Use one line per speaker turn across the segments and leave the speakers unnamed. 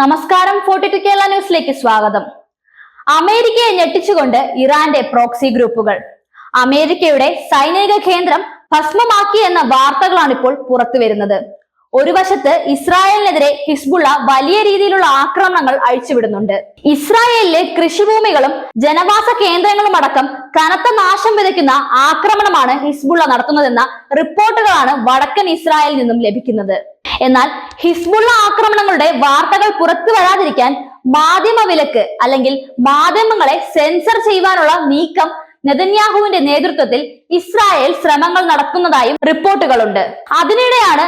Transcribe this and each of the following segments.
നമസ്കാരം forty to Kerala ന്യൂസിലേക്ക് സ്വാഗതം. അമേരിക്കയെ ഞെട്ടിച്ചുകൊണ്ട് ഇറാന്റെ പ്രോക്സി ഗ്രൂപ്പുകൾ. അമേരിക്കയുടെ സൈനിക കേന്ദ്രം ഭസ്മമാക്കി എന്ന വാർത്തകളാണ് ഇപ്പോൾ പുറത്തു വരുന്നത് ഒരു വശത്ത് ഇസ്രായേലിനെതിരെ ഹിസ്ബുള്ള വലിയ രീതിയിലുള്ള ആക്രമണങ്ങൾ അഴിച്ചുവിടുന്നുണ്ട്. ഇസ്രായേലിലെ കൃഷിഭൂമികളും ജനവാസ കേന്ദ്രങ്ങളും അടക്കം കനത്ത നാശം വിതയ്ക്കുന്ന ആക്രമണമാണ് ഹിസ്ബുള്ള നടത്തുന്നതെന്ന റിപ്പോർട്ടുകളാണ് വടക്കൻ ഇസ്രായേലിൽ നിന്നും ലഭിക്കുന്നത്. എന്നാൽ ഹിസ്ബുള്ള ആക്രമണങ്ങളുടെ വാർത്തകൾ പുറത്തു വരാതിരിക്കാൻ മാധ്യമ വിലക്ക് അല്ലെങ്കിൽ മാധ്യമങ്ങളെ സെൻസർ ചെയ്യുവാനുള്ള നീക്കം നെതന്യാഹുവിന്റെ നേതൃത്വത്തിൽ ഇസ്രായേൽ ശ്രമങ്ങൾ നടത്തുന്നതായും റിപ്പോർട്ടുകളുണ്ട്. അതിനിടെയാണ്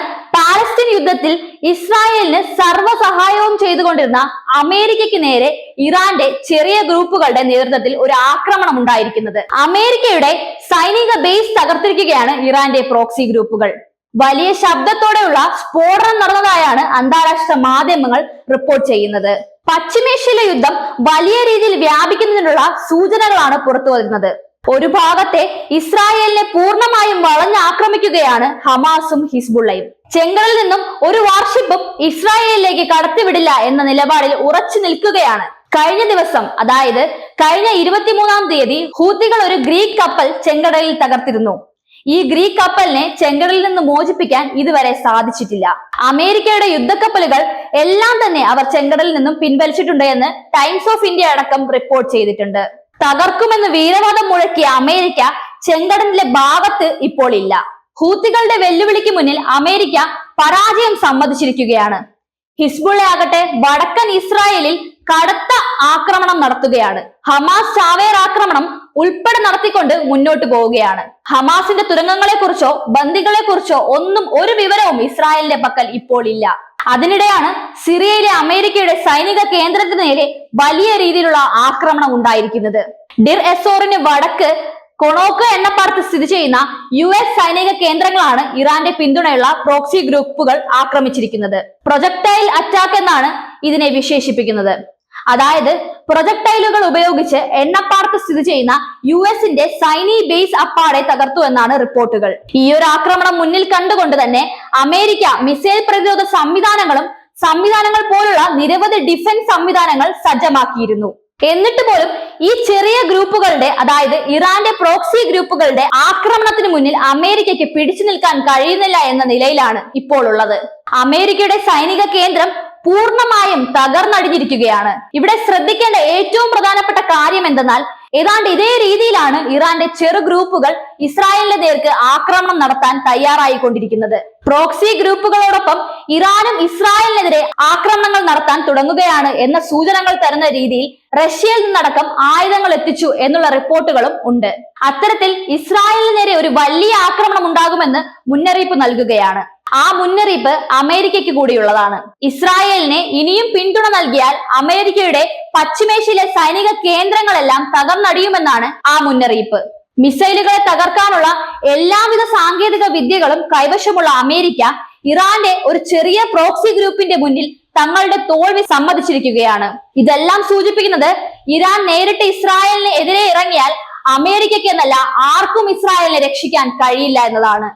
യുദ്ധത്തിൽ ഇസ്രായേലിന് സർവ സഹായവും ചെയ്തുകൊണ്ടിരുന്ന അമേരിക്കയ്ക്ക് നേരെ ഇറാന്റെ ചെറിയ ഗ്രൂപ്പുകളുടെ നേതൃത്വത്തിൽ ഒരു ആക്രമണം ഉണ്ടായിരിക്കുന്നത്. അമേരിക്കയുടെ സൈനിക ബേസ് തകർത്തിരിക്കുകയാണ് ഇറാന്റെ പ്രോക്സി ഗ്രൂപ്പുകൾ. വലിയ ശബ്ദത്തോടെയുള്ള സ്ഫോടനം നടന്നതായാണ് അന്താരാഷ്ട്ര മാധ്യമങ്ങൾ റിപ്പോർട്ട് ചെയ്യുന്നത്. പശ്ചിമേഷ്യയിലെ യുദ്ധം വലിയ രീതിയിൽ വ്യാപിക്കുന്നതിനുള്ള സൂചനകളാണ് പുറത്തു വരുന്നത്. ഒരു ഭാഗത്തെ ഇസ്രായേലിനെ പൂർണമായും വളഞ്ഞാക്രമിക്കുകയാണ് ഹമാസും ഹിസ്ബുള്ളയും. ചെങ്കലിൽ നിന്നും ഒരു വാർഷിപ്പും ഇസ്രായേലിലേക്ക് കടത്തിവിടില്ല എന്ന നിലപാടിൽ ഉറച്ചു നിൽക്കുകയാണ്. കഴിഞ്ഞ ദിവസം അതായത് കഴിഞ്ഞ ഇരുപത്തിമൂന്നാം തീയതി ഹൂത്തികൾ ഒരു ഗ്രീക്ക് കപ്പൽ ചെങ്കടലിൽ തകർത്തിരുന്നു. ഈ ഗ്രീക്ക് കപ്പലിനെ ചെങ്കടലിൽ നിന്ന് മോചിപ്പിക്കാൻ ഇതുവരെ സാധിച്ചിട്ടില്ല. അമേരിക്കയുടെ യുദ്ധക്കപ്പലുകൾ എല്ലാം തന്നെ അവർ ചെങ്കടലിൽ നിന്നും പിൻവലിച്ചിട്ടുണ്ട് എന്ന് ടൈംസ് ഓഫ് ഇന്ത്യ അടക്കം റിപ്പോർട്ട് ചെയ്തിട്ടുണ്ട്. തകർക്കുമെന്ന് വീരവാദം മുഴക്കിയ അമേരിക്ക ചെങ്കടലിന്റെ ഭാഗത്ത് ഇപ്പോൾ ഇല്ല. ഹൂത്തികളുടെ വെല്ലുവിളിക്ക് മുന്നിൽ അമേരിക്ക പരാജയം സമ്മതിച്ചിരിക്കുകയാണ്. ഹിസ്ബുള്ള ആകട്ടെ വടക്കൻ ഇസ്രായേലിൽ കടുത്ത ആക്രമണം നടത്തുകയാണ്. ഹമാസ് ചാവേർ ആക്രമണം ഉൾപ്പെടെ നടത്തിക്കൊണ്ട് മുന്നോട്ട് പോവുകയാണ്. ഹമാസിന്റെ തുരങ്കങ്ങളെ കുറിച്ചോ ബന്ദികളെ കുറിച്ചോ ഒന്നും ഒരു വിവരവും ഇസ്രായേലിന്റെ പക്കൽ ഇപ്പോൾ ഇല്ല. അതിനിടെയാണ് സിറിയയിലെ അമേരിക്കയുടെ സൈനിക കേന്ദ്രത്തിന് നേരെ വലിയ രീതിയിലുള്ള ആക്രമണം ഉണ്ടായിരിക്കുന്നത്. ഡിർ എസോറിന് വടക്ക് കൊണോക്ക് എണ്ണപ്പാടത്ത് സ്ഥിതി ചെയ്യുന്ന യു എസ് സൈനിക കേന്ദ്രങ്ങളാണ് ഇറാന്റെ പിന്തുണയുള്ള പ്രോക്സി ഗ്രൂപ്പുകൾ ആക്രമിച്ചിരിക്കുന്നത്. പ്രൊജക്ടൈൽ അറ്റാക്ക് എന്നാണ് ഇതിനെ വിശേഷിപ്പിക്കുന്നത്. അതായത് പ്രൊജക്ടൈലുകൾ ഉപയോഗിച്ച് എണ്ണപ്പാടത്ത് സ്ഥിതി ചെയ്യുന്ന യു എസിന്റെ സൈനി ബേസ് അപ്പാടെ തകർത്തു എന്നാണ് റിപ്പോർട്ടുകൾ. ഈ ഒരു ആക്രമണം മുന്നിൽ കണ്ടുകൊണ്ട് തന്നെ അമേരിക്ക മിസൈൽ പ്രതിരോധ സംവിധാനങ്ങളും സംവിധാനങ്ങൾ പോലുള്ള നിരവധി ഡിഫൻസ് സംവിധാനങ്ങൾ സജ്ജമാക്കിയിരുന്നു. എന്നിട്ട് പോലും ഈ ചെറിയ ഗ്രൂപ്പുകളുടെ അതായത് ഇറാന്റെ പ്രോക്സി ഗ്രൂപ്പുകളുടെ ആക്രമണത്തിന് മുന്നിൽ അമേരിക്കയ്ക്ക് പിടിച്ചു നിൽക്കാൻ കഴിയുന്നില്ല എന്ന നിലയിലാണ് ഇപ്പോൾ ഉള്ളത്. അമേരിക്കയുടെ സൈനിക കേന്ദ്രം പൂർണമായും തകർന്നടിഞ്ഞിരിക്കുകയാണ്. ഇവിടെ ശ്രദ്ധിക്കേണ്ട ഏറ്റവും പ്രധാനപ്പെട്ട കാര്യം എന്തെന്നാൽ ഏതാണ്ട് ഇതേ രീതിയിലാണ് ഇറാന്റെ ചെറു ഗ്രൂപ്പുകൾ ഇസ്രായേലിന്റെ നേർക്ക് ആക്രമണം നടത്താൻ തയ്യാറായിക്കൊണ്ടിരിക്കുന്നത്. പ്രോക്സി ഗ്രൂപ്പുകളോടൊപ്പം ഇറാനും ഇസ്രായേലിനെതിരെ ആക്രമണങ്ങൾ നടത്താൻ തുടങ്ങുകയാണ് എന്ന സൂചനകൾ തരുന്ന രീതിയിൽ റഷ്യയിൽ നിന്നടക്കം ആയുധങ്ങൾ എത്തിച്ചു എന്നുള്ള റിപ്പോർട്ടുകളും ഉണ്ട്. അത്തരത്തിൽ ഇസ്രായേലിന് നേരെ ഒരു വലിയ ആക്രമണം ഉണ്ടാകുമെന്ന് മുന്നറിയിപ്പ് നൽകുകയാണ്. ആ മുന്നറിയിപ്പ് അമേരിക്കയ്ക്ക് കൂടിയുള്ളതാണ്. ഇസ്രായേലിനെ ഇനിയും പിന്തുണ നൽകിയാൽ അമേരിക്കയുടെ പശ്ചിമേഷ്യയിലെ സൈനിക കേന്ദ്രങ്ങളെല്ലാം തകർന്നടിയുമെന്നാണ് ആ മുന്നറിയിപ്പ്. മിസൈലുകളെ തകർക്കാനുള്ള എല്ലാവിധ സാങ്കേതിക വിദ്യകളും കൈവശമുള്ള അമേരിക്ക ഇറാന്റെ ഒരു ചെറിയ പ്രോക്സി ഗ്രൂപ്പിന്റെ മുന്നിൽ തങ്ങളുടെ തോൽവി സമ്മതിച്ചിരിക്കുകയാണ്. ഇതെല്ലാം സൂചിപ്പിക്കുന്നത് ഇറാൻ നേരിട്ട് ഇസ്രായേലിന് എതിരെ ഇറങ്ങിയാൽ അമേരിക്കയ്ക്ക് എന്നല്ല ആർക്കും ഇസ്രായേലിനെ രക്ഷിക്കാൻ കഴിയില്ല എന്നതാണ്.